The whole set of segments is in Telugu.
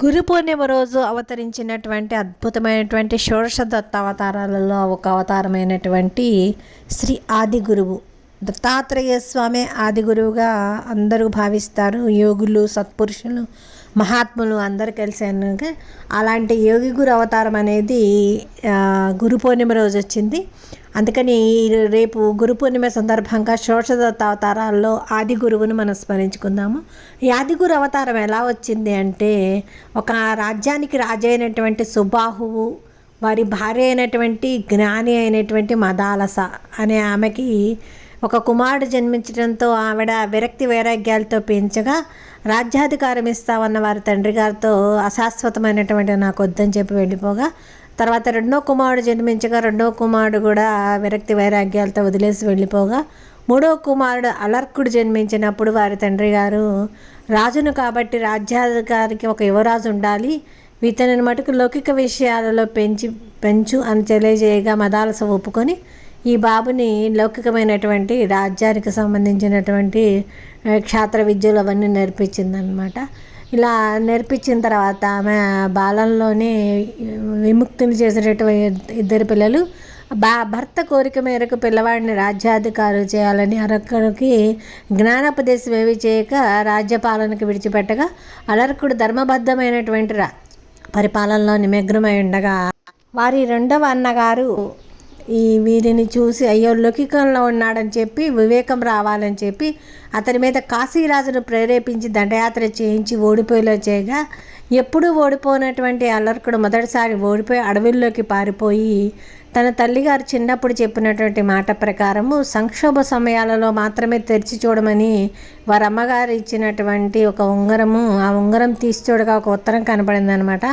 గురు పూర్ణిమ రోజు అవతరించినటువంటి అద్భుతమైనటువంటి షోడశ దత్త అవతారాలలో ఒక అవతారమైనటువంటి శ్రీ ఆది గురువు. దత్తాత్రేయ స్వామి ఆది గురువుగా అందరూ భావిస్తారు. యోగులు సత్పురుషులు మహాత్ములు అందరు కలిసి అలాంటి యోగి గురు అవతారం అనేది గురు పూర్ణిమ రోజు వచ్చింది. అందుకని ఈ రేపు గురు పూర్ణిమ సందర్భంగా షోషదత్త అవతారాల్లో ఆది గురువును మనం స్మరించుకుందాము. ఈ ఆది గురు అవతారం ఎలా వచ్చింది అంటే ఒక రాజ్యానికి రాజైనటువంటి సుబాహువు వారి భార్య అయినటువంటి జ్ఞాని అయినటువంటి మదాలస అనే ఆమెకి ఒక కుమారుడు జన్మించడంతో ఆవిడ విరక్తి వైరాగ్యాలతో పెంచగా రాజ్యాధికారం ఇస్తామన్న వారి తండ్రి గారితో అశాశ్వతమైనటువంటి నాకు వద్దని చెప్పి వెళ్ళిపోగా తర్వాత రెండో కుమారుడు జన్మించగా రెండో కుమారుడు కూడా విరక్తి వైరాగ్యాలతో వదిలేసి వెళ్ళిపోగా మూడో కుమారుడు అలర్కుడు జన్మించినప్పుడు వారి తండ్రి గారు రాజును కాబట్టి రాజ్యాధికారికి ఒక యువరాజు ఉండాలి ఇతనిని మటుకు లౌకిక విషయాలలో పెంచి పెంచు అని తెలియజేయగా మదాలస ఒప్పుకొని ఈ బాబుని లౌకికమైనటువంటి రాజ్యానికి సంబంధించినటువంటి క్షేత్ర విద్యలు అవన్నీ నేర్పించిందనమాట ఇలా నేర్పించిన తర్వాత ఆమె బాలంలోనే విముక్తిని చేసేటటువంటి ఇద్దరు పిల్లలు బా భర్త కోరిక మేరకు పిల్లవాడిని రాజ్యాధికారులు చేయాలని అరకుడికి జ్ఞానోపదేశం ఏవి చేయక రాజ్యపాలనకు విడిచిపెట్టగా అలర్కుడు ధర్మబద్ధమైనటువంటి రా పరిపాలనలో నిమగ్నమై ఉండగా వారి రెండవ అన్నగారు ఈ వీరిని చూసి అయ్యో లౌకికంలో ఉన్నాడని చెప్పి వివేకం రావాలని చెప్పి అతని మీద కాశీరాజును ప్రేరేపించి దండయాత్ర చేయించి ఓడిపోయేలా చేయగా ఎప్పుడూ ఓడిపోయినటువంటి అల్లర్కుడు మొదటిసారి ఓడిపోయి అడవుల్లోకి పారిపోయి తన తల్లిగారు చిన్నప్పుడు చెప్పినటువంటి మాట ప్రకారము సంక్షోభ సమయాలలో మాత్రమే తెరిచి చూడమని వారి అమ్మగారు ఇచ్చినటువంటి ఒక ఉంగరము ఆ ఉంగరం తీసి చూడగా ఒక ఉత్తరం కనబడింది అనమాట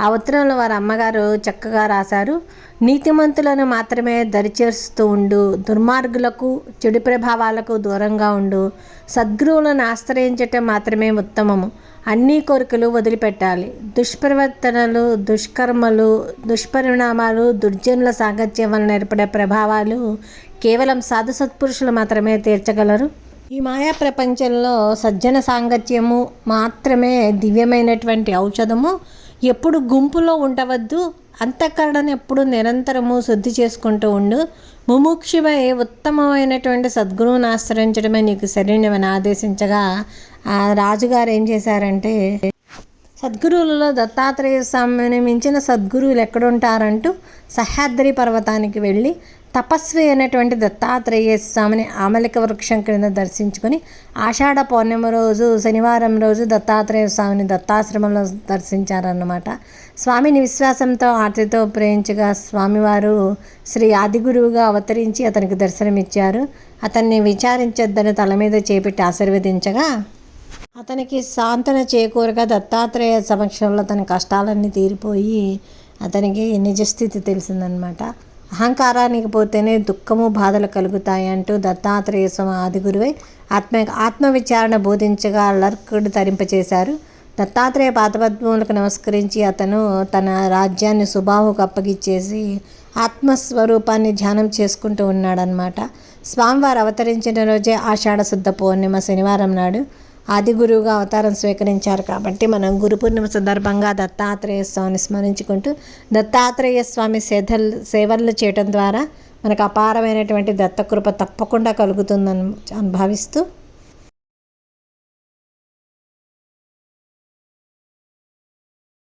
ఆ ఉత్తరంలో వారి అమ్మగారు చక్కగా రాశారు నీతిమంతులను మాత్రమే దరిచేరుస్తూ ఉండు దుర్మార్గులకు చెడు ప్రభావాలకు దూరంగా ఉండు. సద్గురువులను ఆశ్రయించటం మాత్రమే ఉత్తమము. అన్ని కోరికలు వదిలిపెట్టాలి. దుష్ప్రవర్తనలు దుష్కర్మలు దుష్పరిణామాలు దుర్జనుల సాంగత్యం వలన ఏర్పడే ప్రభావాలు కేవలం సాధు సత్పురుషులు మాత్రమే తీర్చగలరు. ఈ మాయా ప్రపంచంలో సజ్జన సాంగత్యము మాత్రమే దివ్యమైనటువంటి ఔషధము. ఎప్పుడు గుంపులో ఉండవద్దు అంతఃకరణను ఎప్పుడు నిరంతరము శుద్ధి చేసుకుంటూ ఉండు. ముముక్షువై ఉత్తమమైనటువంటి సద్గురువుని ఆశ్రయించడమే నీకు శరీరమని ఆదేశించగా ఆ రాజుగారు ఏం చేశారంటే సద్గురువులలో దత్తాత్రేయ స్వామిని మించిన సద్గురువులు ఎక్కడుంటారంటూ సహ్యాద్రి పర్వతానికి వెళ్ళి తపస్వి అయినటువంటి దత్తాత్రేయ స్వామిని ఆమలిక వృక్షం క్రింద దర్శించుకొని ఆషాఢ పౌర్ణమి రోజు శనివారం రోజు దత్తాత్రేయ స్వామిని దత్తాశ్రమంలో దర్శించారన్నమాట. స్వామిని విశ్వాసంతో ఆర్తితో ప్రేమించగా స్వామివారు శ్రీ ఆదిగురువుగా అవతరించి అతనికి దర్శనమిచ్చారు. అతన్ని విచారించొద్దని తల మీద చేపెట్టి ఆశీర్వదించగా అతనికి సాంతన చేకూరగా దత్తాత్రేయ సమక్షంలో తన కష్టాలన్నీ తీరిపోయి అతనికి నిజస్థితి తెలిసిందనమాట అహంకారానికి పోతేనే దుఃఖము బాధలు కలుగుతాయంటూ దత్తాత్రేయ స్వామి ఆదిగురువై ఆత్మ ఆత్మవిచారణ బోధించగా లర్కుడు తరింపచేశారు. దత్తాత్రేయ పాతపద్మములకు నమస్కరించి అతను తన రాజ్యాన్ని సుబాహుకు అప్పగిచ్చేసి ఆత్మస్వరూపాన్ని ధ్యానం చేసుకుంటూ ఉన్నాడనమాట స్వామివారు అవతరించిన రోజే ఆషాఢ శుద్ధ పౌర్ణిమ శనివారం నాడు ఆది గురువుగా అవతారం స్వీకరించారు కాబట్టి మనం గురు పూర్ణిమ సందర్భంగా దత్తాత్రేయ స్వామిని స్మరించుకుంటూ దత్తాత్రేయ స్వామి సేధల్ సేవలు చేయటం ద్వారా మనకు అపారమైనటువంటి దత్తకృప తప్పకుండా కలుగుతుందని భావిస్తూ